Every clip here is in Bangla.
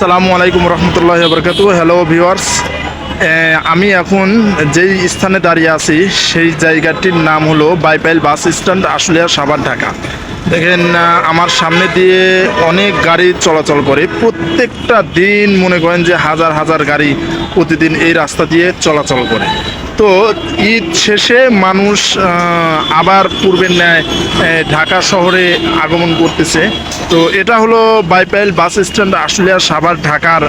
আসসালামু আলাইকুম রহমতুল্লাহ বরকাত হ্যালো ভিউয়ার্স আমি এখন যেই স্থানে দাঁড়িয়ে আছি, সেই জায়গাটির নাম হলো বাইপাইল বাস স্ট্যান্ড, আশুলিয়া সাভার, ঢাকা। দেখেন আমার সামনে দিয়ে অনেক গাড়ি চলাচল করে। প্রত্যেকটা দিন মনে করেন যে হাজার হাজার গাড়ি প্রতিদিন এই রাস্তা দিয়ে চলাচল করে। তো ঈদ শেষে মানুষ আবার পূর্বের ন্যায় ঢাকা শহরে আগমন করতেছে। তো এটা হলো বাইপাইল বাস স্ট্যান্ড, আশুলিয়া সাভার, ঢাকার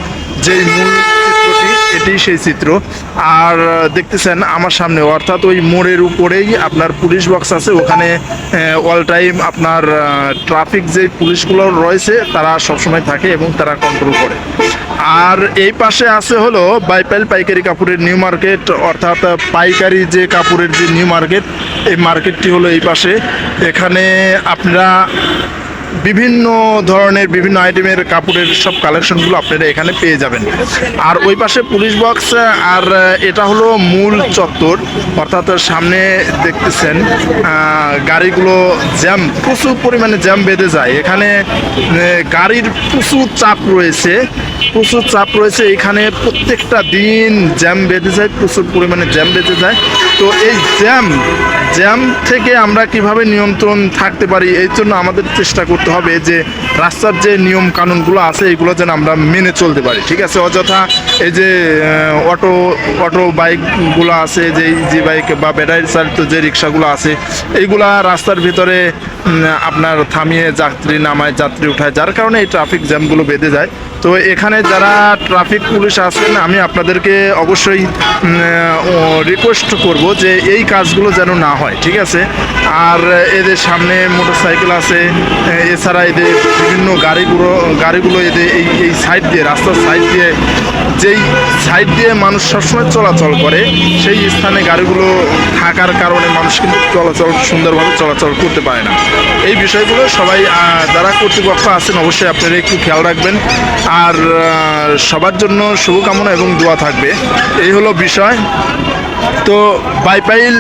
যেই মূল চিত্রটি এটি সেই চিত্র। আর দেখতেছেন আমার সামনে, অর্থাৎ ওই মোড়ের উপরেই আপনার পুলিশ বক্স আছে। ওখানে অল টাইম আপনার ট্রাফিক যে পুলিশগুলো রয়েছে, তারা সবসময় থাকে এবং তারা কন্ট্রোল করে। আর এই পাশে আছে হলো বাইপাইল পাইকারি কাপড়ের নিউ মার্কেট অর্থাৎ পাইকারি যে কাপড়ের যে নিউ মার্কেট এই মার্কেটটি হলো এই পাশে। এখানে আপনারা বিভিন্ন ধরনের বিভিন্ন আইটেমের কাপড়ের সব কালেকশনগুলো আপনারা এখানে পেয়ে যাবেন। আর ওই পাশে পুলিশ বক্স আর এটা হলো মূল চত্বর। অর্থাৎ সামনে দেখতেছেন গাড়িগুলো জ্যাম, প্রচুর পরিমাণে জ্যাম বেঁধে যায়। এখানে গাড়ির প্রচুর চাপ রয়েছে। প্রচুর চাপ রয়েছে। এখানে প্রত্যেকটা দিন জ্যাম বেঁধে যায়, প্রচুর পরিমাণে জ্যাম বেঁধে যায়। তো এই জ্যাম জ্যাম থেকে আমরা কীভাবে নিয়ন্ত্রণ থাকতে পারি এই জন্য আমাদের চেষ্টা করতে হবে যে রাস্তার যে নিয়ম কানুনগুলো আছে এইগুলো যেন আমরা মেনে চলতে পারি। ঠিক আছে? অযথা এই যে অটো অটো বাইকগুলো আছে, যে জি বাইক বা ব্যাটারি চালিত যে রিক্সাগুলো আছে এইগুলা রাস্তার ভিতরে আপনার থামিয়ে যাত্রী নামায়, যাত্রী উঠায়, যার কারণে এই ট্রাফিক জ্যামগুলো বেঁধে যায়। তো এখানে যারা ট্রাফিক পুলিশ আছেন, আমি আপনাদেরকে অবশ্যই রিকোয়েস্ট করব যে এই কাজগুলো যেন না হয়, ঠিক আছে? আর এদের সামনে মোটরসাইকেল আছে এছাড়া এদের বিভিন্ন গাড়িগুলো গাড়িগুলো এদের এই এই সাইড দিয়ে, রাস্তার সাইড দিয়ে যেই সাইড দিয়ে মানুষ সবসময় চলাচল করে, সেই স্থানে গাড়িগুলো থাকার কারণে মানুষ কিন্তু চলাচল সুন্দরভাবে চলাচল করতে পারে না। এই বিষয়গুলো সবাই যারা কর্তৃপক্ষ আছেন অবশ্যই আপনারা একটু খেয়াল রাখবেন। আর সবার জন্য শুভকামনা এবং দোয়া থাকবে। এই হলো বিষয়। তো বাইপাইল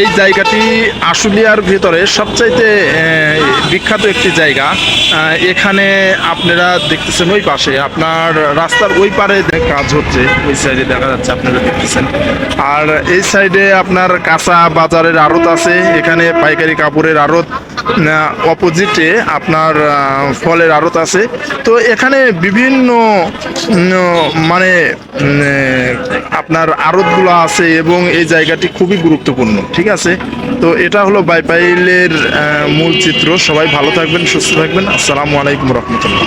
এই জায়গাটি আশুলিয়ার ভিতরে সবচাইতে বিখ্যাত একটি জায়গা। এখানে আপনারা দেখতেছেন ওই পাশে, আপনার রাস্তার ওই পারে কাজ হচ্ছে, ওই সাইডে দেখা যাচ্ছে আপনারা দেখতেছেন। আর এই সাইডে আপনার কাঁচা বাজারের আড়ত আছে, এখানে পাইকারি কাপড়ের আড়ত। অপোজিটে আপনার ফলের আড়ত আছে। তো এখানে বিভিন্ন মানে আপনার আড়তগুলো আছে এবং এই জায়গাটি খুবই গুরুত্বপূর্ণ, ঠিক আছে? তো এটা হলো বাইপাইলের মূল চিত্র। সবাই ভালো থাকবেন, সুস্থ থাকবেন। আসসালামু আলাইকুম রহমতুল্লাহ।